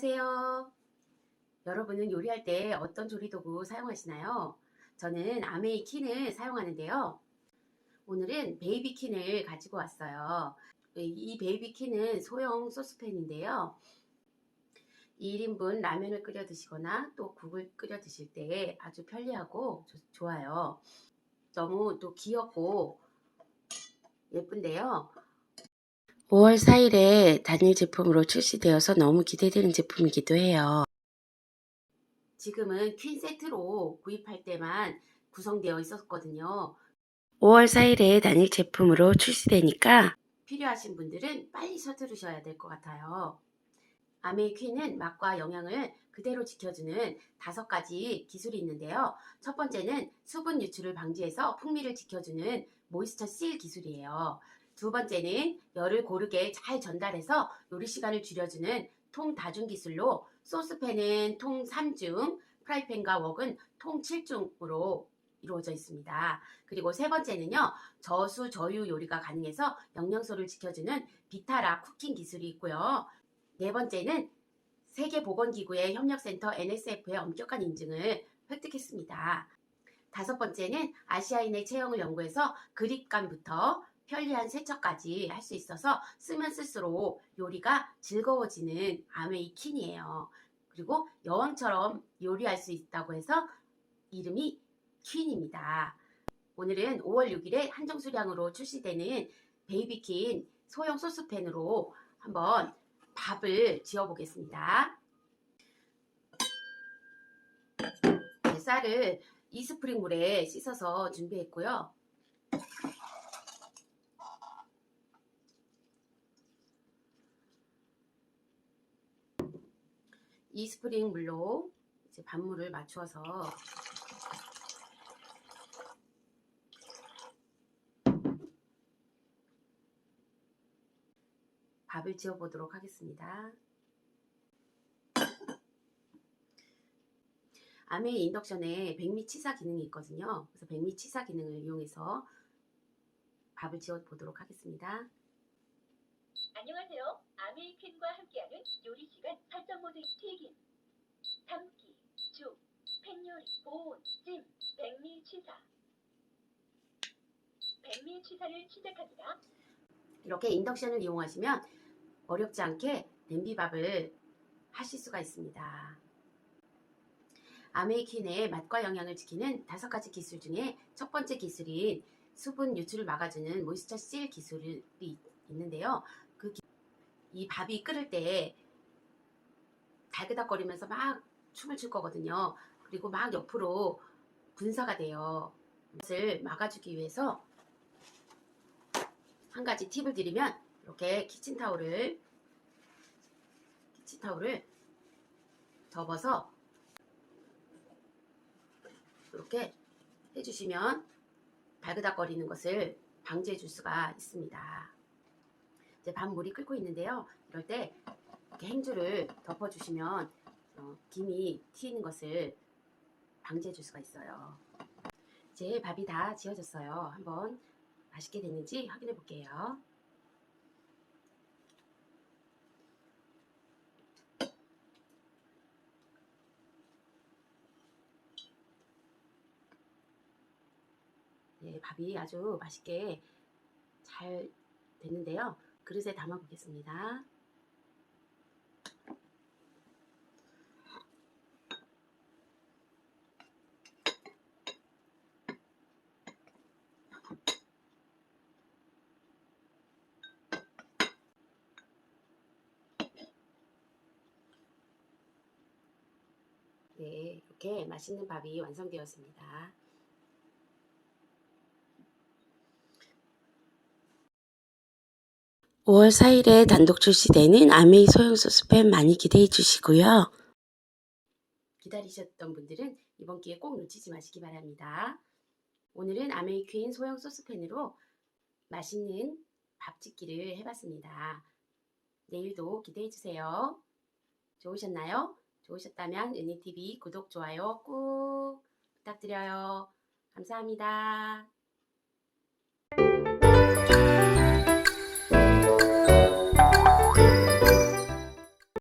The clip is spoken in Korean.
안녕하세요. 여러분은 요리할 때 어떤 조리도구 사용하시나요? 저는 아메이 킨을 사용하는데요. 오늘은 베이비 킨을 가지고 왔어요. 이 베이비 킨은 소형 소스팬인데요. 1인분 라면을 끓여 드시거나 또 국을 끓여 드실 때 아주 편리하고 조- 좋아요. 너무 또 귀엽고 예쁜데요. 5월 4일에 단일 제품으로 출시되어서 너무 기대되는 제품이기도 해요. 지금은 퀸 세트로 구입할 때만 구성되어 있었거든요. 5월 4일에 단일 제품으로 출시되니까 필요하신 분들은 빨리 서두르셔야 될 것 같아요. 아메이 퀸은 맛과 영양을 그대로 지켜주는 다섯 가지 기술이 있는데요. 첫 번째는 수분 유출을 방지해서 풍미를 지켜주는 모이스처 실 기술이에요. 두 번째는 열을 고르게 잘 전달해서 요리 시간을 줄여주는 통 다중 기술로 소스팬은 통 3중, 프라이팬과 웍은 통 7중으로 이루어져 있습니다. 그리고 세 번째는요, 저수 저유 요리가 가능해서 영양소를 지켜주는 비타라 쿠킹 기술이 있고요. 네 번째는 세계보건기구의 협력센터 NSF의 엄격한 인증을 획득했습니다. 다섯 번째는 아시아인의 체형을 연구해서 그립감부터 편리한 세척까지 할 수 있어서 쓰면 쓸수록 요리가 즐거워지는 아메이 킨이에요. 그리고 여왕처럼 요리할 수 있다고 해서 이름이 퀸입니다. 오늘은 5월 6일에 한정 수량으로 출시되는 베이비킨 소형 소스팬으로 한번 밥을 지어 보겠습니다. 쌀을 이스프링 물에 씻어서 준비했고요. 이스프링 물로 이제 밥물을 맞추어서 밥을 지어 보도록 하겠습니다. 아메이 인덕션에 백미 치사 기능이 있거든요. 그래서 백미 치사 기능을 이용해서 밥을 지어 보도록 하겠습니다. 안녕하세요. 아메이캔과 함께하는 요리 시간 설정 모드 튀김, 삶기, 죽, 팬요리, 보온, 찜, 백미 취사. 백미 취사를 시작합니다. 이렇게 인덕션을 이용하시면 어렵지 않게 냄비밥을 하실 수가 있습니다. 아메이킨의 맛과 영양을 지키는 다섯 가지 기술 중에 첫 번째 기술인 수분 유출을 막아주는 모이스처 실 기술이 있는데요. 그 이 밥이 끓을 때 달그닥거리면서 막 춤을 출 거거든요. 그리고 막 옆으로 분사가 돼요. 이것을 막아주기 위해서 한 가지 팁을 드리면 이렇게 키친타올을 키친타올을 접어서 이렇게 해주시면 발그닥거리는 것을 방지해 줄 수가 있습니다. 이제 밥 물이 끓고 있는데요. 이럴 때 이렇게 행주를 덮어주시면 어, 김이 튀는 것을 방지해 줄 수가 있어요. 이제 밥이 다 지어졌어요. 한번 맛있게 됐는지 확인해 볼게요. 네, 밥이 아주 맛있게 잘 됐는데요. 그릇에 담아 보겠습니다. 네, 이렇게 맛있는 밥이 완성되었습니다. (5월 4일에) 단독 출시되는 아메이 소형 소스팬 많이 기대해 주시고요. 기다리셨던 분들은 이번 기회 꼭 놓치지 마시기 바랍니다. 오늘은 아메이 퀸 소형 소스팬으로 맛있는 밥 짓기를 해봤습니다. 내일도 기대해 주세요. 좋으셨나요? 좋으셨다면 은희TV 구독, 좋아요 꾹 부탁드려요. 감사합니다.